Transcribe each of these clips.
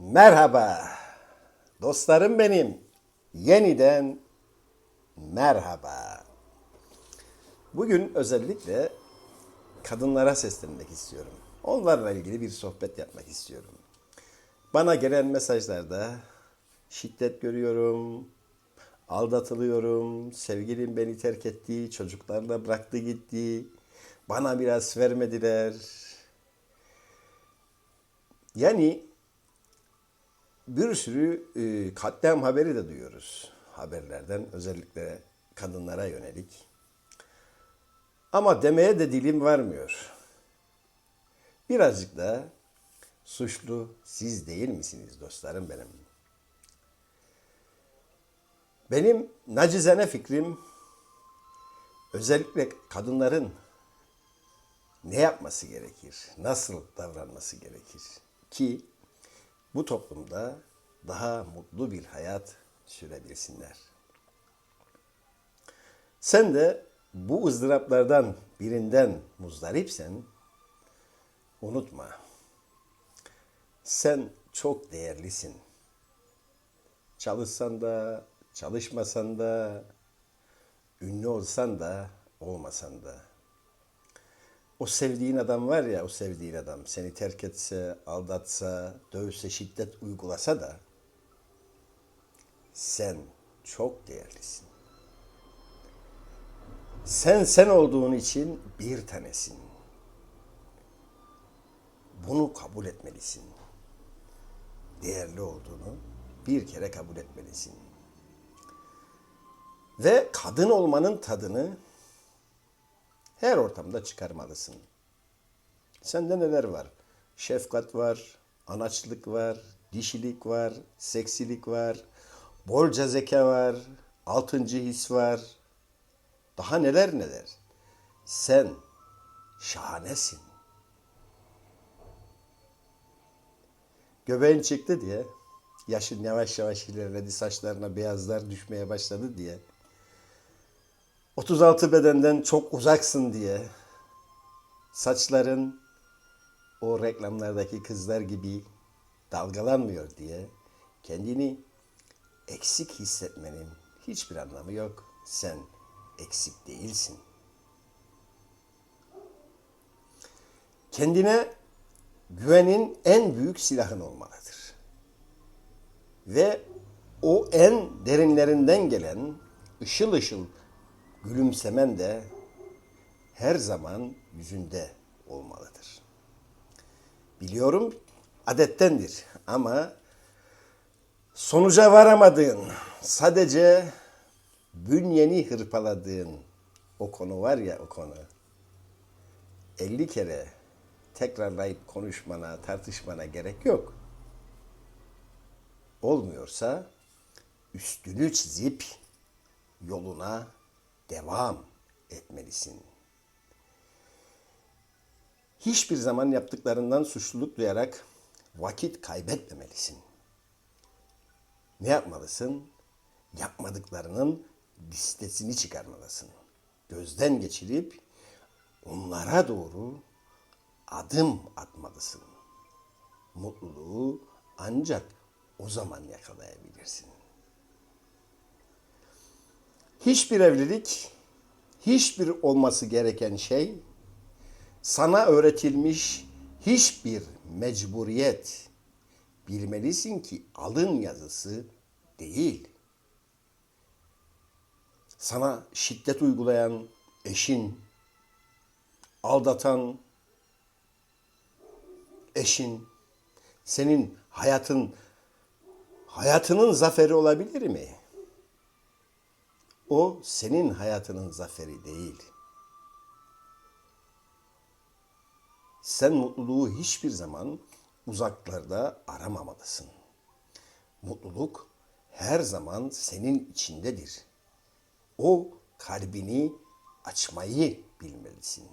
Merhaba. Dostlarım benim. Yeniden merhaba. Bugün özellikle kadınlara seslenmek istiyorum. Onlarla ilgili bir sohbet yapmak istiyorum. Bana gelen mesajlarda şiddet görüyorum, aldatılıyorum, sevgilim beni terk etti, çocuklarla bıraktı gitti, bana biraz vermediler. Yani bir sürü e, katliam haberi de duyuyoruz haberlerden özellikle kadınlara yönelik. Ama demeye de dilim varmıyor. Birazcık da suçlu siz değil misiniz dostlarım benim? Benim nacizane fikrim özellikle kadınların ne yapması gerekir? Nasıl davranması gerekir? Ki bu toplumda daha mutlu bir hayat sürebilsinler. Sen de bu ızdıraplardan birinden muzdaripsen unutma. Sen çok değerlisin. Çalışsan da, çalışmasan da, ünlü olsan da, olmasan da. O sevdiğin adam var ya, o sevdiğin adam seni terk etse, aldatsa, dövse, şiddet uygulasa da sen çok değerlisin. Sen sen olduğun için bir tanesin. Bunu kabul etmelisin. Değerli olduğunu bir kere kabul etmelisin. Ve kadın olmanın tadını her ortamda çıkarmalısın. Sende neler var? Şefkat var, anaçlık var, dişilik var, seksilik var, bolca zeka var, altıncı his var. Daha neler neler. Sen şahanesin. Göbeğin çıktı diye, yaşın yavaş yavaş ilerledi, saçlarına beyazlar düşmeye başladı diye 36 bedenden çok uzaksın diye saçların o reklamlardaki kızlar gibi dalgalanmıyor diye kendini eksik hissetmenin hiçbir anlamı yok. Sen eksik değilsin. Kendine güvenin en büyük silahın olmalıdır. Ve o en derinlerinden gelen ışıl ışıl gülümsemen de her zaman yüzünde olmalıdır. Biliyorum adettendir ama sonuca varamadığın, sadece bünyeni hırpaladığın o konu var ya o konu. 50 kere tekrarlayıp konuşmana, tartışmana gerek yok. Olmuyorsa üstünü çizip yoluna devam etmelisin. Hiçbir zaman yaptıklarından suçluluk duyarak vakit kaybetmemelisin. Ne yapmalısın? Yapmadıklarının listesini çıkarmalısın. Gözden geçirip onlara doğru adım atmalısın. Mutluluğu ancak o zaman yakalayabilirsin. Hiçbir evlilik, hiçbir olması gereken şey sana öğretilmiş hiçbir mecburiyet bilmelisin ki alın yazısı değil. Sana şiddet uygulayan eşin, aldatan eşin, senin hayatın hayatının zaferi olabilir mi? O senin hayatının zaferi değil. Sen mutluluğu hiçbir zaman uzaklarda aramamalısın. Mutluluk her zaman senin içindedir. O kalbini açmayı bilmelisin.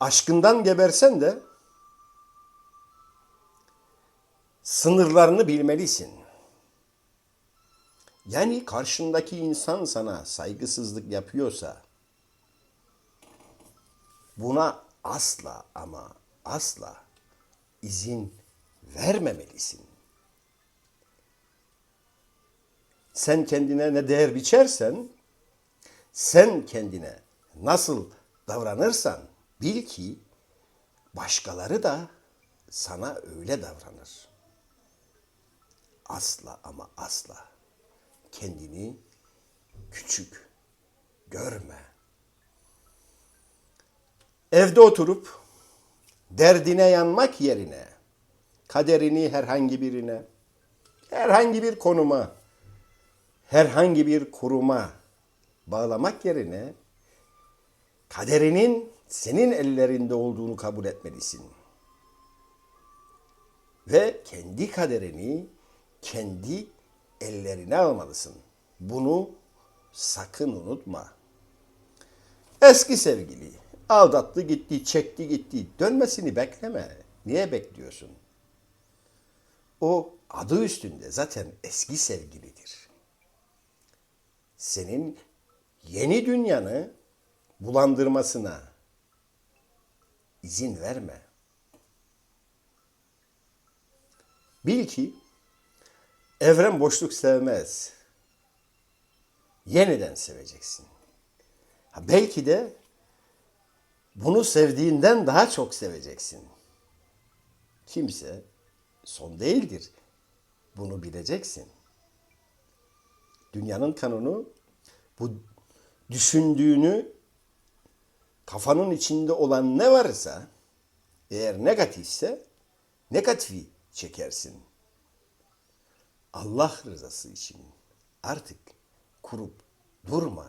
Aşkından gebersen de sınırlarını bilmelisin. Yani karşındaki insan sana saygısızlık yapıyorsa buna asla ama asla izin vermemelisin. Sen kendine ne değer biçersen, sen kendine nasıl davranırsan bil ki başkaları da sana öyle davranır. Asla ama asla kendini küçük görme. Evde oturup derdine yanmak yerine kaderini herhangi birine, herhangi bir konuma, herhangi bir kuruma bağlamak yerine kaderinin senin ellerinde olduğunu kabul etmelisin. Ve kendi kaderini kendi ellerine almalısın. Bunu sakın unutma. Eski sevgili aldattı gitti, çekti gitti. Dönmesini bekleme. Niye bekliyorsun? O adı üstünde zaten eski sevgilidir. Senin yeni dünyanı bulandırmasına izin verme. Bil ki evren boşluk sevmez. Yeniden seveceksin. Ha belki de bunu sevdiğinden daha çok seveceksin. Kimse son değildir. Bunu bileceksin. Dünyanın kanunu bu düşündüğünü kafanın içinde olan ne varsa eğer negatifse negatifi çekersin. Allah rızası için artık kurup durma.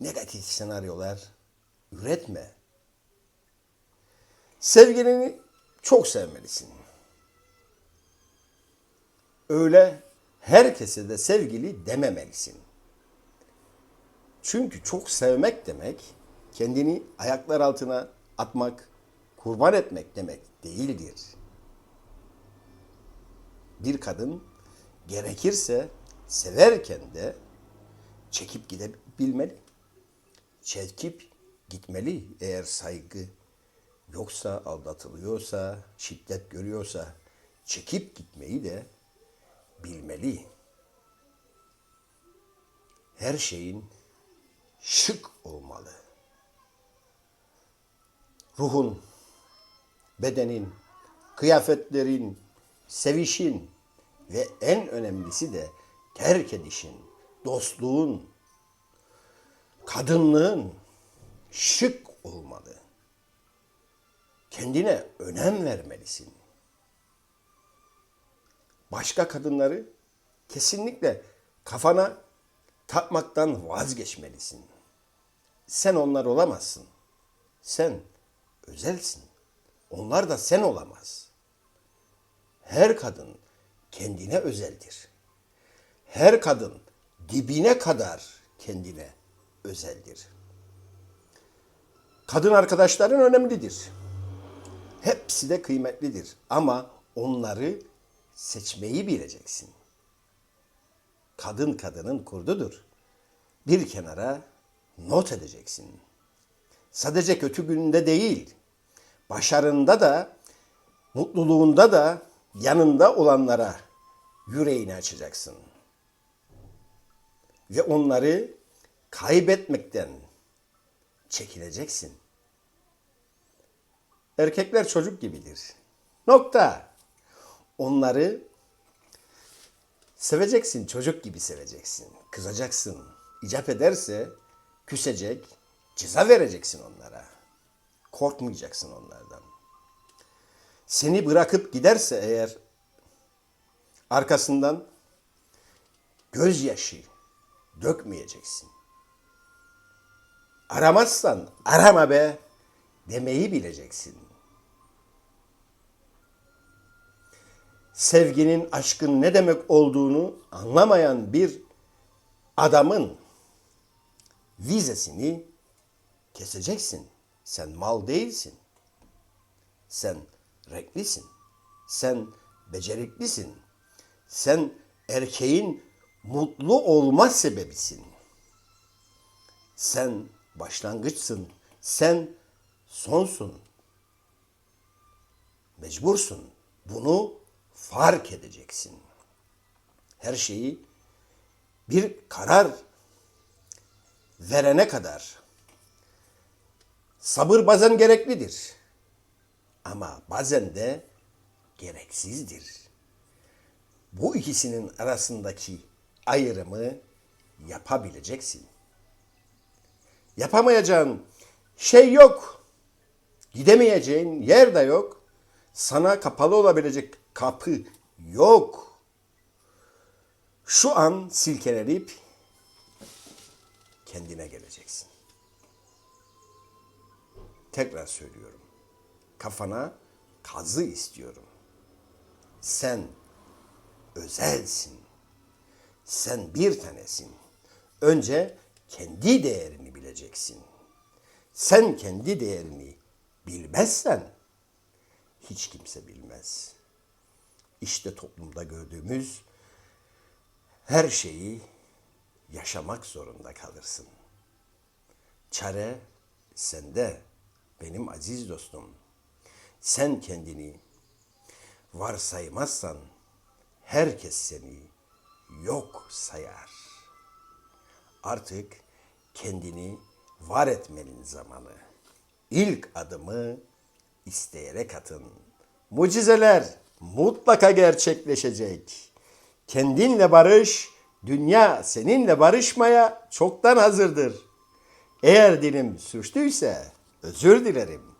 Negatif senaryolar üretme. Sevgilini çok sevmelisin. Öyle herkese de sevgili dememelisin. Çünkü çok sevmek demek kendini ayaklar altına atmak, kurban etmek demek değildir. Bir kadın gerekirse severken de çekip gidebilmeli. Çekip gitmeli eğer saygı yoksa, aldatılıyorsa, şiddet görüyorsa çekip gitmeyi de bilmeli. Her şeyin şık olmalı. Ruhun, bedenin, kıyafetlerin, sevişin ve en önemlisi de terk edişin, dostluğun, kadınlığın şık olmalı. Kendine önem vermelisin. Başka kadınları kesinlikle kafana takmaktan vazgeçmelisin. Sen onlar olamazsın. Sen özelsin. Onlar da sen olamaz. Her kadın kendine özeldir. Her kadın dibine kadar kendine özeldir. Kadın arkadaşların önemlidir. Hepsi de kıymetlidir ama onları seçmeyi bileceksin. Kadın kadının kurdudur. Bir kenara not edeceksin. Sadece kötü gününde değil, başarında da, mutluluğunda da yanında olanlara yüreğini açacaksın. Ve onları kaybetmekten çekileceksin. Erkekler çocuk gibidir. Nokta. Onları seveceksin, çocuk gibi seveceksin. Kızacaksın. İcap ederse küsecek, ceza vereceksin onlara. Korkmayacaksın onlardan. Seni bırakıp giderse eğer arkasından gözyaşı dökmeyeceksin. Aramazsan arama be demeyi bileceksin. Sevginin, aşkın ne demek olduğunu anlamayan bir adamın vizesini keseceksin. Sen mal değilsin. Sen renklisin. Sen beceriklisin. Sen erkeğin mutlu olma sebebisin. Sen başlangıçsın. Sen sonsun. Mecbursun. Bunu fark edeceksin. Her şeyi bir karar verene kadar sabır bazen gereklidir. Ama bazen de gereksizdir. Bu ikisinin arasındaki ayrımı yapabileceksin. Yapamayacağın şey yok. Gidemeyeceğin yer de yok. Sana kapalı olabilecek kapı yok. Şu an silkelenip kendine geleceksin. Tekrar söylüyorum. Kafana kazı istiyorum. Sen özelsin. Sen bir tanesin. Önce kendi değerini bileceksin. Sen kendi değerini bilmezsen hiç kimse bilmez. İşte toplumda gördüğümüz her şeyi yaşamak zorunda kalırsın. Çare sende benim aziz dostum. Sen kendini varsaymazsan herkes seni yok sayar. Artık kendini var etmenin zamanı. İlk adımı isteyerek atın. Mucizeler mutlaka gerçekleşecek. Kendinle barış, dünya seninle barışmaya çoktan hazırdır. Eğer dilim sürçtüyse özür dilerim.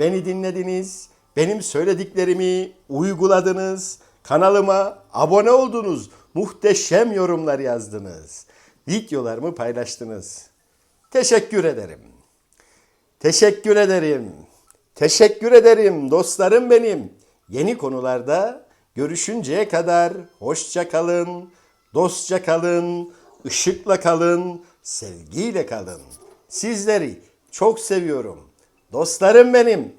Beni dinlediniz, benim söylediklerimi uyguladınız, kanalıma abone oldunuz, muhteşem yorumlar yazdınız, videolarımı paylaştınız. Teşekkür ederim. Teşekkür ederim. Teşekkür ederim dostlarım benim. Yeni konularda görüşünceye kadar hoşça kalın, dostça kalın, ışıkla kalın, sevgiyle kalın. Sizleri çok seviyorum. Dostlarım benim.